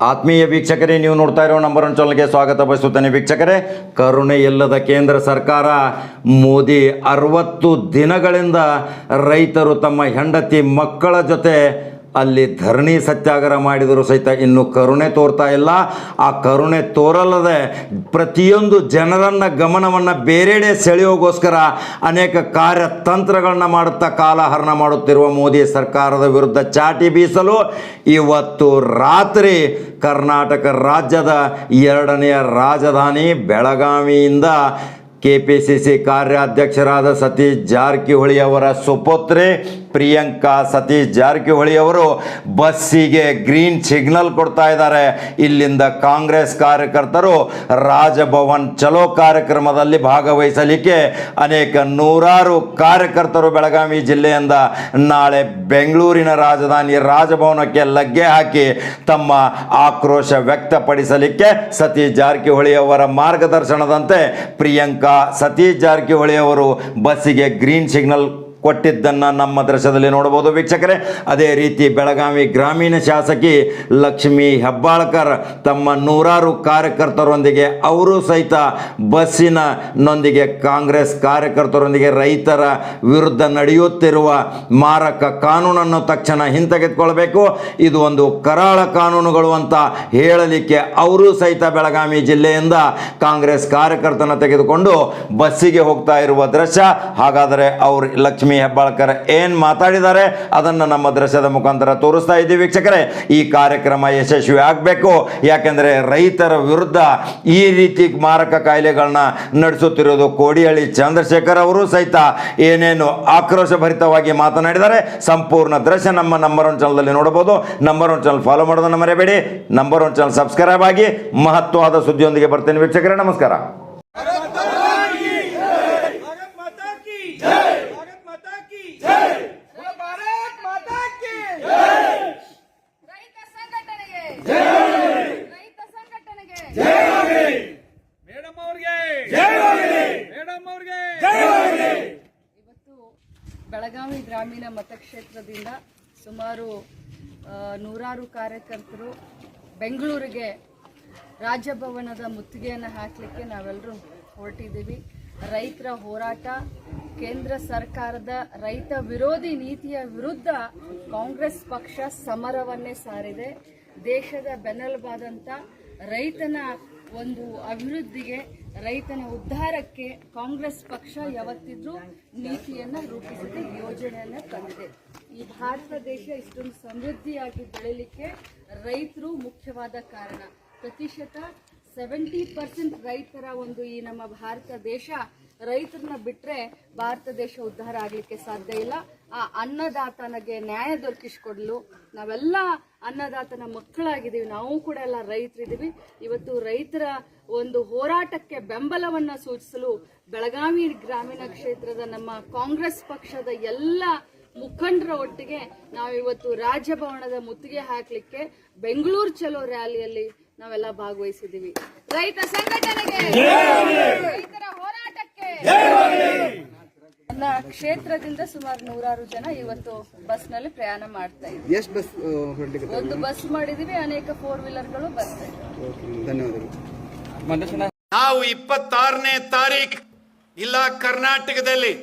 ಆತ್ಮೀಯ ವೀಕ್ಷಕರೇ, ನೀವು ನೋಡ್ತಾ ಇರೋ ನಂಬರ್ ಒನ್ ಚಾನಲ್ಗೆ ಸ್ವಾಗತ ಬಯಸುತ್ತೇನೆ ವೀಕ್ಷಕರೇ. ಕರುಣೆ ಇಲ್ಲದ ಕೇಂದ್ರ ಸರ್ಕಾರ ಮೋದಿ ಅರವತ್ತು ದಿನಗಳಿಂದ ರೈತರು ತಮ್ಮ ಹೆಂಡತಿ ಮಕ್ಕಳ ಜೊತೆ ಅಲ್ಲಿ ಧರಣಿ ಸತ್ಯಾಗ್ರಹ ಮಾಡಿದರೂ ಸಹಿತ ಇನ್ನು ಕರುಣೆ ತೋರ್ತಾ ಇಲ್ಲ. ಆ ಕರುಣೆ ತೋರಲ್ಲದೆ ಪ್ರತಿಯೊಂದು ಜನರನ್ನ ಗಮನವನ್ನು ಬೇರೆಡೆ ಸೆಳೆಯೋಗೋಸ್ಕರ ಅನೇಕ ಕಾರ್ಯತಂತ್ರಗಳನ್ನ ಮಾಡುತ್ತಾ ಕಾಲಹರಣ ಮಾಡುತ್ತಿರುವ ಮೋದಿ ಸರ್ಕಾರದ ವಿರುದ್ಧ ಚಾಟಿ ಬೀಸಲು ಇವತ್ತು ರಾತ್ರಿ ಕರ್ನಾಟಕ ರಾಜ್ಯದ ಎರಡನೆಯ ರಾಜಧಾನಿ ಬೆಳಗಾವಿಯಿಂದ ಕೆ ಪಿ ಸಿ ಸಿ ಕಾರ್ಯಾಧ್ಯಕ್ಷರಾದ ಸತೀಶ್ ಜಾರಕಿಹೊಳಿ ಅವರ ಸುಪುತ್ರಿ ಪ್ರಿಯಾಂಕಾ ಸತೀಶ್ ಜಾರಕಿಹೊಳಿ ಅವರು ಬಸ್ಸಿಗೆ ಗ್ರೀನ್ ಸಿಗ್ನಲ್ ಕೊಡ್ತಾ ಇದ್ದಾರೆ. ಇಲ್ಲಿಂದ ಕಾಂಗ್ರೆಸ್ ಕಾರ್ಯಕರ್ತರು ರಾಜಭವನ್ ಚಲೋ ಕಾರ್ಯಕ್ರಮದಲ್ಲಿ ಭಾಗವಹಿಸಲಿಕ್ಕೆ ಅನೇಕ ನೂರಾರು ಕಾರ್ಯಕರ್ತರು ಬೆಳಗಾವಿ ಜಿಲ್ಲೆಯಿಂದ ನಾಳೆ ಬೆಂಗಳೂರಿನ ರಾಜಧಾನಿ ರಾಜಭವನಕ್ಕೆ ಲಗ್ಗೆ ಹಾಕಿ ತಮ್ಮ ಆಕ್ರೋಶ ವ್ಯಕ್ತಪಡಿಸಲಿಕ್ಕೆ ಸತೀಶ್ ಜಾರಕಿಹೊಳಿ ಅವರ ಮಾರ್ಗದರ್ಶನದಂತೆ ಪ್ರಿಯಾಂಕಾ ಸತೀಶ್ ಜಾರಕಿಹೊಳಿ ಅವರು ಬಸ್ಸಿಗೆ ಗ್ರೀನ್ ಸಿಗ್ನಲ್ ಕೊಟ್ಟಿದ್ದನ್ನು ನಮ್ಮ ದೃಶ್ಯದಲ್ಲಿ ನೋಡಬಹುದು ವೀಕ್ಷಕರೇ. ಅದೇ ರೀತಿ ಬೆಳಗಾವಿ ಗ್ರಾಮೀಣ ಶಾಸಕಿ ಲಕ್ಷ್ಮೀ ಹೆಬ್ಬಾಳ್ಕರ್ ತಮ್ಮ ನೂರಾರು ಕಾರ್ಯಕರ್ತರೊಂದಿಗೆ, ಅವರು ಸಹಿತ ಬಸ್ಸಿನ ನೊಂದಿಗೆ ಕಾಂಗ್ರೆಸ್ ಕಾರ್ಯಕರ್ತರೊಂದಿಗೆ ರೈತರ ವಿರುದ್ಧ ನಡೆಯುತ್ತಿರುವ ಮಾರಕ ಕಾನೂನನ್ನು ತಕ್ಷಣ ಹಿಂತೆಗೆದುಕೊಳ್ಬೇಕು. ಇದು ಒಂದು ಕರಾಳ ಕಾನೂನುಗಳು ಅಂತ ಹೇಳಲಿಕ್ಕೆ ಅವರು ಸಹಿತ ಬೆಳಗಾವಿ ಜಿಲ್ಲೆಯಿಂದ ಕಾಂಗ್ರೆಸ್ ಕಾರ್ಯಕರ್ತನ ತೆಗೆದುಕೊಂಡು ಬಸ್ಸಿಗೆ ಹೋಗ್ತಾ ಇರುವ ದೃಶ್ಯ. ಹಾಗಾದರೆ ಅವರು ಲಕ್ಷ್ಮೀ ಹೆಬ್ಬಾಳ್ಕರ್ ಏನು ಮಾತಾಡಿದ್ದಾರೆ ಅದನ್ನು ನಮ್ಮ ದೃಶ್ಯದ ಮುಖಾಂತರ ತೋರಿಸ್ತಾ ಇದ್ದೀವಿ ವೀಕ್ಷಕರೇ. ಈ ಕಾರ್ಯಕ್ರಮ ಯಶಸ್ವಿ ಆಗಬೇಕು. ಯಾಕೆಂದರೆ ರೈತರ ವಿರುದ್ಧ ಈ ರೀತಿ ಮಾರಕ ಕಾಯಿಲೆಗಳನ್ನ ನಡೆಸುತ್ತಿರೋದು ಕೋಡಿಹಳ್ಳಿ ಚಂದ್ರಶೇಖರ್ ಅವರು ಸಹಿತ ಏನೇನು ಆಕ್ರೋಶಭರಿತವಾಗಿ ಮಾತನಾಡಿದ್ದಾರೆ. ಸಂಪೂರ್ಣ ದೃಶ್ಯ ನಮ್ಮ ನಂಬರ್ ಒನ್ ಚಾನಲ್ದಲ್ಲಿ ನೋಡಬಹುದು. ನಂಬರ್ ಒನ್ ಚಾನಲ್ ಫಾಲೋ ಮಾಡೋದನ್ನು ಮರೆಯಬೇಡಿ. ನಂಬರ್ ಒನ್ ಚಾನಲ್ ಸಬ್ಸ್ಕ್ರೈಬ್ ಆಗಿ ಮಹತ್ವವಾದ ಸುದ್ದಿಯೊಂದಿಗೆ ಬರ್ತೇನೆ ವೀಕ್ಷಕರೇ. ನಮಸ್ಕಾರ. ಇವತ್ತು ಬೆಳಗಾವಿ ಗ್ರಾಮೀಣ ಮತಕ್ಷೇತ್ರದಿಂದ ಸುಮಾರು ನೂರಾರು ಕಾರ್ಯಕರ್ತರು ಬೆಂಗಳೂರಿಗೆ ರಾಜಭವನದ ಮುತ್ತಿಗೆಯನ್ನು ಹಾಕಲಿಕ್ಕೆ ನಾವೆಲ್ಲರೂ ಹೊರಟಿದ್ದೀವಿ. ರೈತರ ಹೋರಾಟ, ಕೇಂದ್ರ ಸರ್ಕಾರದ ರೈತ ವಿರೋಧಿ ನೀತಿಯ ವಿರುದ್ಧ ಕಾಂಗ್ರೆಸ್ ಪಕ್ಷ ಸಮರವನ್ನೇ ಸಾರಿದೆ. ದೇಶದ ಬೆನ್ನೆಲುಬಾದಂಥ ರೈತನ ಒಂದು ಅಭಿವೃದ್ಧಿಗೆ, ರೈತನ ಉದ್ಧಾರಕ್ಕೆ ಕಾಂಗ್ರೆಸ್ ಪಕ್ಷ ಯಾವತ್ತಿದ್ರೂ ನೀತಿಯನ್ನು ರೂಪಿಸಿದೆ ಯೋಜನೆಯನ್ನು ತಂದಿದೆ. ಈ ಭಾರತ ದೇಶ ಇಷ್ಟೊಂದು ಸಮೃದ್ಧಿಯಾಗಿ ಬೆಳೀಲಿಕ್ಕೆ ರೈತರು ಮುಖ್ಯವಾದ ಕಾರಣ. ಪ್ರತಿಶತ ಸೆವೆಂಟಿ ಪರ್ಸೆಂಟ್ ರೈತರ ಒಂದು ಈ ನಮ್ಮ ಭಾರತ ದೇಶ ರೈತರನ್ನ ಬಿಟ್ಟರೆ ಭಾರತ ದೇಶ ಉದ್ಧಾರ ಆಗಲಿಕ್ಕೆ ಸಾಧ್ಯ ಇಲ್ಲ. ಆ ಅನ್ನದಾತನಿಗೆ ನ್ಯಾಯ ದೊರಕಿಸ್ಕೊಡ್ಲು ನಾವೆಲ್ಲ ಅನ್ನದಾತನ ಮಕ್ಕಳಾಗಿದ್ದೀವಿ. ನಾವು ಕೂಡ ಎಲ್ಲ ರೈತರಿದ್ದೀವಿ. ಇವತ್ತು ರೈತರ ಒಂದು ಹೋರಾಟಕ್ಕೆ ಬೆಂಬಲವನ್ನು ಸೂಚಿಸಲು ಬೆಳಗಾವಿ ಗ್ರಾಮೀಣ ಕ್ಷೇತ್ರದ ನಮ್ಮ ಕಾಂಗ್ರೆಸ್ ಪಕ್ಷದ ಎಲ್ಲ ಮುಖಂಡರ ಒಟ್ಟಿಗೆ ನಾವಿವತ್ತು ರಾಜಭವನದ ಮುತ್ತಿಗೆ ಹಾಕಲಿಕ್ಕೆ ಬೆಂಗಳೂರು ಚಲೋ ರ್ಯಾಲಿಯಲ್ಲಿ ನಾವೆಲ್ಲ ಭಾಗವಹಿಸಿದ್ದೀವಿ. ರೈತ ಸಂಘಟನೆಗೆ ಕ್ಷೇತ್ರದಿಂದ ಸುಮಾರು ನೂರಾರು ಜನ ಇವತ್ತು ಬಸ್ನಲ್ಲಿ ಪ್ರಯಾಣ ಮಾಡ್ತಾ ಇದ್ದೀವಿ ಎಷ್ಟು ಬಸ್ ಹೊರಡ್ಲಿಕ್ಕೆ ಒಂದು ಬಸ್ ಮಾಡಿದೀವಿ ಅನೇಕ ಫೋರ್ ವೀಲರ್ಗಳು ಬರ್ತಾ ಇವೆ ಧನ್ಯವಾದಗಳು. ನಾವು ಇಪ್ಪತ್ತಾರನೇ ತಾರೀಖ ಇಲ್ಲ ಕರ್ನಾಟಕದಲ್ಲಿ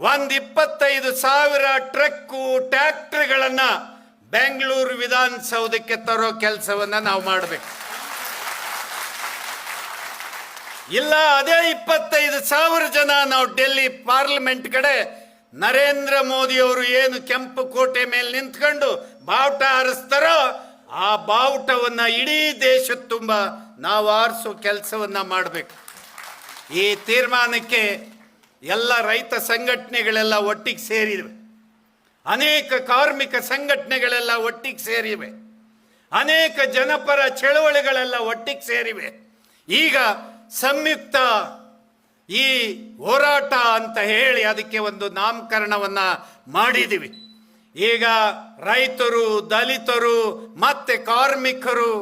ಒಂದ್ ಇಪ್ಪತ್ತೈದು ಸಾವಿರ ಟ್ರಕ್ಕು ಟ್ರ್ಯಾಕ್ಟರ್ಗಳನ್ನ ಬೆಂಗಳೂರು ವಿಧಾನಸೌಧಕ್ಕೆ ತರೋ ಕೆಲಸವನ್ನ ನಾವು ಮಾಡಬೇಕು. ಇಲ್ಲ, ಅದೇ ಇಪ್ಪತ್ತೈದು ಸಾವಿರ ಜನ ನಾವು ಡೆಲ್ಲಿ ಪಾರ್ಲಿಮೆಂಟ್ ಕಡೆ ನರೇಂದ್ರ ಮೋದಿ ಅವರು ಏನು ಕೆಂಪು ಕೋಟೆ ಮೇಲೆ ನಿಂತ್ಕೊಂಡು ಬಾವುಟ ಹಾರಿಸ್ತಾರೋ ಆ ಬಾವುಟವನ್ನ ಇಡೀ ದೇಶ ತುಂಬ ನಾವು ಆರಿಸೋ ಕೆಲಸವನ್ನ ಮಾಡಬೇಕು. ಈ ತೀರ್ಮಾನಕ್ಕೆ ಎಲ್ಲ ರೈತ ಸಂಘಟನೆಗಳೆಲ್ಲ ಒಟ್ಟಿಗೆ ಸೇರಿವೆ. ಅನೇಕ ಕಾರ್ಮಿಕ ಸಂಘಟನೆಗಳೆಲ್ಲ ಒಟ್ಟಿಗೆ ಸೇರಿವೆ. ಅನೇಕ ಜನಪರ ಚಳವಳಿಗಳೆಲ್ಲ ಒಟ್ಟಿಗೆ ಸೇರಿವೆ. ಈಗ ಸಂಯುಕ್ತ ಈ ಹೋರಾಟ ಅಂತ ಹೇಳಿ ಅದಕ್ಕೆ ಒಂದು ನಾಮಕರಣವನ್ನ ಮಾಡಿದ್ದೀವಿ ಈಗ ರೈತರು, ದಲಿತರು, ಮತ್ತೆ ಕಾರ್ಮಿಕರು,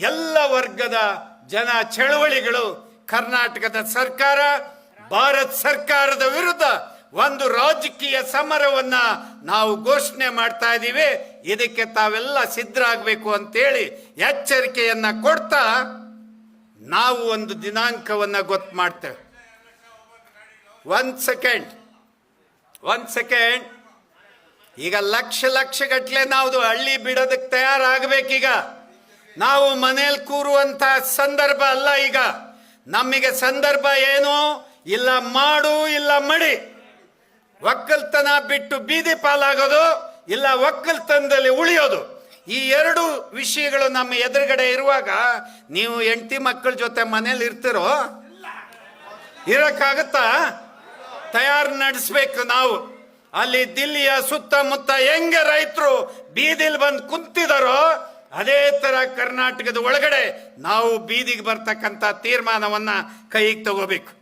ಎಲ್ಲ ವರ್ಗದ ಜನ ಚಳವಳಿಗಳು ಕರ್ನಾಟಕದ ಸರ್ಕಾರ, ಭಾರತ ಸರ್ಕಾರದ ವಿರುದ್ಧ ಒಂದು ರಾಜಕೀಯ ಸಮರವನ್ನ ನಾವು ಘೋಷಣೆ ಮಾಡ್ತಾ ಇದ್ದೀವಿ ಇದಕ್ಕೆ ತಾವೆಲ್ಲ ಸಿದ್ಧರಾಗಬೇಕು ಅಂತೇಳಿ ಎಚ್ಚರಿಕೆಯನ್ನ ಕೊಡ್ತಾ ನಾವು ಒಂದು ದಿನಾಂಕವನ್ನ ಗೊತ್ತು ಮಾಡ್ತೇವೆ. ಒಂದು ಸೆಕೆಂಡ್. ಒಂದು ಸೆಕೆಂಡ್. ಈಗ ಲಕ್ಷ ಲಕ್ಷ ಗಟ್ಟಲೆ ನಾವು ಹಳ್ಳಿ ಬಿಡೋದಕ್ಕೆ ತಯಾರಾಗಬೇಕೀಗ. ನಾವು ಮನೇಲಿ ಕೂರುವಂತಹ ಸಂದರ್ಭ ಅಲ್ಲ ಈಗ. ನಮಗೆ ಸಂದರ್ಭ ಏನು? ಇಲ್ಲ ಮಾಡು, ಇಲ್ಲ ಮಡಿ. ಒಕ್ಕಲ್ತನ ಬಿಟ್ಟು ಬೀದಿ ಪಾಲಾಗೋದು, ಇಲ್ಲ ಒಕ್ಕಲ್ತನದಲ್ಲಿ ಉಳಿಯೋದು. ಈ ಎರಡು ವಿಷಯಗಳು ನಮ್ಮ ಎದುರುಗಡೆ ಇರುವಾಗ ನೀವು ಹೆಂಡತಿ ಮಕ್ಕಳ ಜೊತೆ ಮನೇಲಿ ಇರ್ತಿರೋ? ಇರಕ್ಕಾಗತ್ತಾ? ತಯಾರು ನಡೆಸ್ಬೇಕು ನಾವು. ಅಲ್ಲಿ ದಿಲ್ಲಿಯ ಸುತ್ತಮುತ್ತ ಹೆಂಗೆ ರೈತರು ಬೀದಿಲಿ ಬಂದು ಕುಂತಿದಾರೋ, ಅದೇ ತರ ಕರ್ನಾಟಕದ ಒಳಗಡೆ ನಾವು ಬೀದಿಗೆ ಬರ್ತಕ್ಕಂಥ ತೀರ್ಮಾನವನ್ನ ಕೈಗೆ ತಗೋಬೇಕು.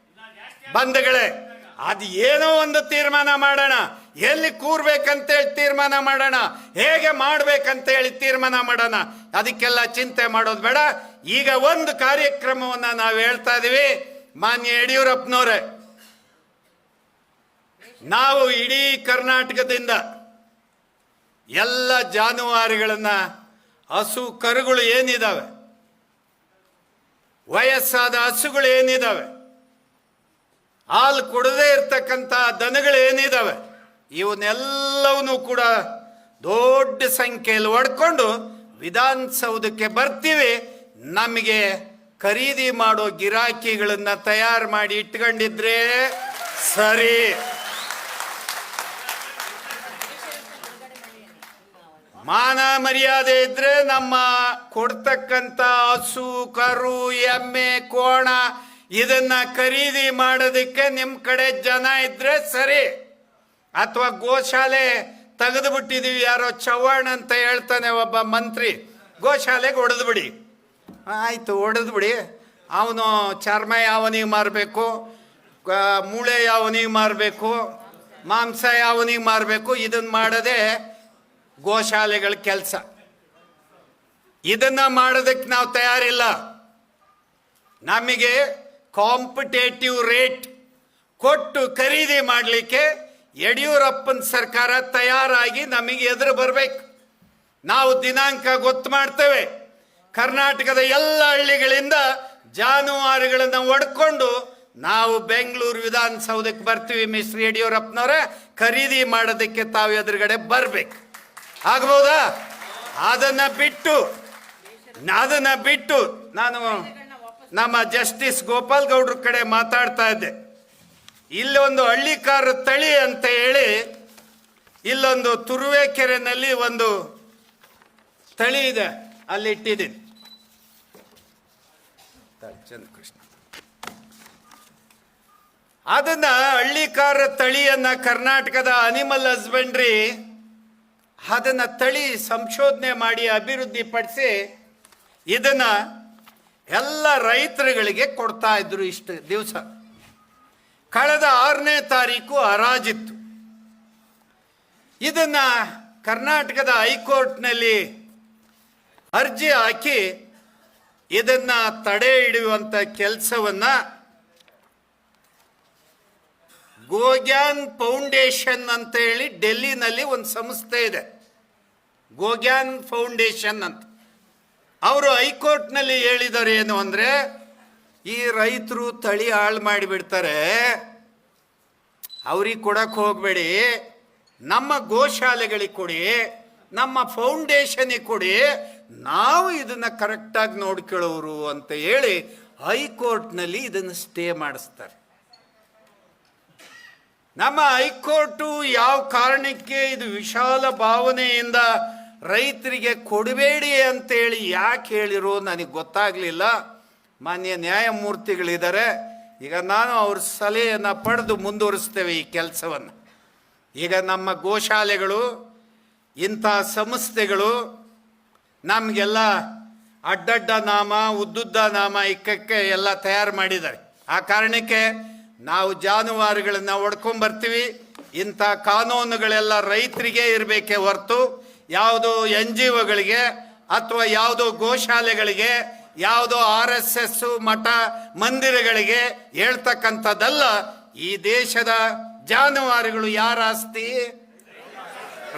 ಬಂಧುಗಳೇ, ಅದು ಏನೋ ಒಂದು ತೀರ್ಮಾನ ಮಾಡೋಣ. ಎಲ್ಲಿ ಕೂರ್ಬೇಕಂತೇಳಿ ತೀರ್ಮಾನ ಮಾಡೋಣ? ಹೇಗೆ ಮಾಡ್ಬೇಕಂತೇಳಿ ತೀರ್ಮಾನ ಮಾಡೋಣ? ಅದಕ್ಕೆಲ್ಲ ಚಿಂತೆ ಮಾಡೋದು ಬೇಡ. ಈಗ ಒಂದು ಕಾರ್ಯಕ್ರಮವನ್ನ ನಾವು ಹೇಳ್ತಾ ಇದೀವಿ. ಮಾನ್ಯ ಯಡಿಯೂರಪ್ಪನವರೇ, ನಾವು ಇಡೀ ಕರ್ನಾಟಕದಿಂದ ಎಲ್ಲ ಜಾನುವಾರುಗಳನ್ನ, ಹಸು ಕರುಗಳು ಏನಿದಾವೆ, ವಯಸ್ಸಾದ ಹಸುಗಳು ಏನಿದಾವೆ, ಹಾಲು ಕೊಡದೇ ಇರ್ತಕ್ಕಂಥ ದನಗಳು ಏನಿದಾವೆ ಇವನ್ನೆಲ್ಲವನ್ನೂ ಕೂಡ ದೊಡ್ಡ ಸಂಖ್ಯೆಯಲ್ಲಿ ಹೊಡ್ಕೊಂಡು ವಿಧಾನಸೌಧಕ್ಕೆ ಬರ್ತೀವಿ. ನಮಗೆ ಖರೀದಿ ಮಾಡೋ ಗಿರಾಕಿಗಳನ್ನು ತಯಾರು ಮಾಡಿ ಇಟ್ಕೊಂಡಿದ್ರೆ ಸರಿ. ಮಾನ ಮರ್ಯಾದೆ ಇದ್ರೆ ನಮ್ಮ ಕೊಡ್ತಕ್ಕಂಥ ಹಸು, ಕರು, ಎಮ್ಮೆ, ಕೋಣ ಇದನ್ನ ಖರೀದಿ ಮಾಡೋದಕ್ಕೆ ನಿಮ್ಮ ಕಡೆ ಜನ ಇದ್ರೆ ಸರಿ. ಅಥವಾ ಗೋಶಾಲೆ ತೆಗೆದು ಬಿಟ್ಟಿದೀವಿ ಯಾರೋ ಚವ್ಹಾಣ್ ಅಂತ ಹೇಳ್ತಾನೆ ಒಬ್ಬ ಮಂತ್ರಿ, ಗೋಶಾಲೆಗೆ ಒಡೆದು ಬಿಡಿ. ಆಯ್ತು, ಹೊಡೆದು ಬಿಡಿ. ಅವನು ಚರ್ಮ ಯಾವನಿಗೆ ಮಾರಬೇಕು ಮೂಳೆ ಯಾವನಿಗೆ ಮಾರಬೇಕು, ಮಾಂಸ ಯಾವನಿಗೆ ಮಾರಬೇಕು, ಇದನ್ನ ಮಾಡದೆ ಗೋಶಾಲೆಗಳ ಕೆಲಸ. ಇದನ್ನ ಮಾಡೋದಕ್ಕೆ ನಾವು ತಯಾರಿಲ್ಲ. ನಮಗೆ ಕಾಂಪಿಟೇಟಿವ್ ರೇಟ್ ಕೊಟ್ಟು ಖರೀದಿ ಮಾಡಲಿಕ್ಕೆ ಯಡಿಯೂರಪ್ಪನ ಸರ್ಕಾರ ತಯಾರಾಗಿ ನಮಗೆ ಎದುರು ಬರಬೇಕು. ನಾವು ದಿನಾಂಕ ಗೊತ್ತು ಮಾಡ್ತೇವೆ. ಕರ್ನಾಟಕದ ಎಲ್ಲ ಹಳ್ಳಿಗಳಿಂದ ಜಾನುವಾರುಗಳನ್ನು ಒಡ್ಕೊಂಡು ನಾವು ಬೆಂಗಳೂರು ವಿಧಾನಸೌಧಕ್ಕೆ ಬರ್ತೀವಿ ಮಿಸ್ಟರ್ ಯಡಿಯೂರಪ್ಪನವರೇ. ಖರೀದಿ ಮಾಡೋದಕ್ಕೆ ತಾವು ಎದುರುಗಡೆ ಬರಬೇಕು. ಆಗ್ಬೋದಾ? ಅದನ್ನ ಬಿಟ್ಟು ಅದನ್ನ ಬಿಟ್ಟು ನಾನು ನಮ್ಮ ಜಸ್ಟಿಸ್ ಗೋಪಾಲ್ ಗೌಡ್ರ ಕಡೆ ಮಾತಾಡ್ತಾ ಇದ್ದೆ. ಇಲ್ಲೊಂದು ಹಳ್ಳಿಕಾರ ತಳಿ ಅಂತ ಹೇಳಿ ಇಲ್ಲೊಂದು ತುರುವೇಕೆರೆನಲ್ಲಿ ಒಂದು ತಳಿ ಇದೆ ಅಲ್ಲಿ ಇಟ್ಟಿದ್ದೀನಿ ಚಂದ್ರಕೃಷ್ಣ ಅದನ್ನ ಹಳ್ಳಿಕಾರ ತಳಿಯನ್ನ ಕರ್ನಾಟಕದ ಅನಿಮಲ್ ಹಸ್ಬೆಂಡ್ರಿ ಅದನ್ನ ತಳಿ ಸಂಶೋಧನೆ ಮಾಡಿ ಅಭಿವೃದ್ಧಿ ಪಡಿಸಿ ಇದನ್ನ ಎಲ್ಲ ರೈತರುಗಳಿಗೆ ಕೊಡ್ತಾ ಇದ್ರು ಇಷ್ಟು ದಿವಸ. ಕಳೆದ ಆರನೇ ತಾರೀಕು ಹರಾಜಿತ್ತು. ಇದನ್ನು ಕರ್ನಾಟಕದ ಹೈಕೋರ್ಟ್ನಲ್ಲಿ ಅರ್ಜಿ ಹಾಕಿ ಇದನ್ನು ತಡೆ ಹಿಡಿಯುವಂಥ ಕೆಲಸವನ್ನು ಗೋಗ್ಯಾನ್ ಫೌಂಡೇಶನ್ ಅಂತ ಹೇಳಿ ಡೆಲ್ಲಿನಲ್ಲಿ ಒಂದು ಸಂಸ್ಥೆ ಇದೆ. ಗೋಗ್ಯಾನ್ ಫೌಂಡೇಶನ್ ಅಂತ. ಅವರು ಹೈಕೋರ್ಟ್ನಲ್ಲಿ ಹೇಳಿದರು ಏನು ಅಂದರೆ ಈ ರೈತರು ತಳಿ ಹಾಳು ಮಾಡಿಬಿಡ್ತಾರೆ. ಅವ್ರಿಗೆ ಕೊಡಕ್ಕೆ ಹೋಗಬೇಡಿ. ನಮ್ಮ ಗೋಶಾಲೆಗಳಿಗೆ ಕೊಡಿ, ನಮ್ಮ ಫೌಂಡೇಶನಿಗೆ ಕೊಡಿ. ನಾವು ಇದನ್ನು ಕರೆಕ್ಟಾಗಿ ನೋಡ್ಕೊಳ್ಳೋರು ಅಂತ ಹೇಳಿ ಹೈಕೋರ್ಟ್ನಲ್ಲಿ ಇದನ್ನು ಸ್ಟೇ ಮಾಡಿಸ್ತಾರೆ. ನಮ್ಮ ಹೈಕೋರ್ಟು ಯಾವ ಕಾರಣಕ್ಕೆ ಇದು ವಿಶಾಲ ಭಾವನೆಯಿಂದ ರೈತರಿಗೆ ಕೊಡಬೇಡಿ ಅಂತೇಳಿ ಯಾಕೆ ಹೇಳಿರೋ ನನಗೆ ಗೊತ್ತಾಗಲಿಲ್ಲ. ಮಾನ್ಯ ನ್ಯಾಯಮೂರ್ತಿಗಳಿದ್ದಾರೆ. ಈಗ ನಾನು ಅವ್ರ ಸಲಹೆಯನ್ನು ಪಡೆದು ಮುಂದುವರಿಸ್ತೇವೆ ಈ ಕೆಲಸವನ್ನು. ಈಗ ನಮ್ಮ ಗೋಶಾಲೆಗಳು, ಇಂಥ ಸಂಸ್ಥೆಗಳು, ನಮಗೆಲ್ಲ ಅಡ್ಡಡ್ಡ ನಾಮ, ಉದ್ದುದ್ದ ನಾಮ, ಇಕ್ಕಕ್ಕೆ ಎಲ್ಲ ತಯಾರು ಮಾಡಿದ್ದಾರೆ. ಆ ಕಾರಣಕ್ಕೆ ನಾವು ಜಾನುವಾರುಗಳನ್ನು ಹೊಡ್ಕೊಂಬರ್ತೀವಿ. ಇಂಥ ಕಾನೂನುಗಳೆಲ್ಲ ರೈತರಿಗೆ ಇರಬೇಕೇ ಹೊರತು, ಯಾವುದೋ ಎನ್ ಜಿ ಒಗಳಿಗೆ ಅಥವಾ ಯಾವುದೋ ಗೋಶಾಲೆಗಳಿಗೆ ಯಾವುದೋ ಆರ್ ಎಸ್ ಎಸ್ ಮಠ ಮಂದಿರಗಳಿಗೆ ಹೇಳ್ತಕ್ಕಂಥದ್ದಲ್ಲ, ಈ ದೇಶದ ಜಾನುವಾರುಗಳು ಯಾರ ಆಸ್ತಿ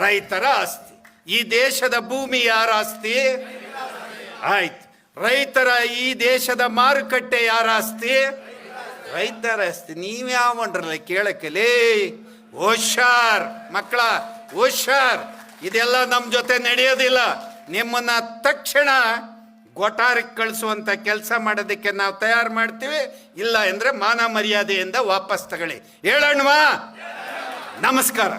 ರೈತರ ಆಸ್ತಿ ಈ ದೇಶದ ಭೂಮಿ ಯಾರ ಆಸ್ತಿ ಆಯ್ತು. ರೈತರ ಈ ದೇಶದ ಮಾರುಕಟ್ಟೆ ಯಾರ ಆಸ್ತಿ ರೈತರ ಆಸ್ತಿ ನೀವ್ಯಾವನ್ರಲ್ಲ ಕೇಳಕ್ಕಲೇ ಹುಷಾರ್. ಮಕ್ಕಳ, ಹುಷಾರ್. ಇದೆಲ್ಲ ನಮ್ಮ ಜೊತೆ ನಡೆಯೋದಿಲ್ಲ. ನಿಮ್ಮನ್ನ ತಕ್ಷಣ ಗೊಟಾರಕ್ಕೆ ಕಳಿಸುವಂಥ ಕೆಲಸ ಮಾಡೋದಕ್ಕೆ ನಾವು ತಯಾರು ಮಾಡ್ತೀವಿ. ಇಲ್ಲ ಅಂದರೆ ಮಾನ ಮರ್ಯಾದೆಯಿಂದ ವಾಪಸ್ ತಗೊಳ್ಳಿ. ಹೇಳಣ್ವಾ ನಮಸ್ಕಾರ.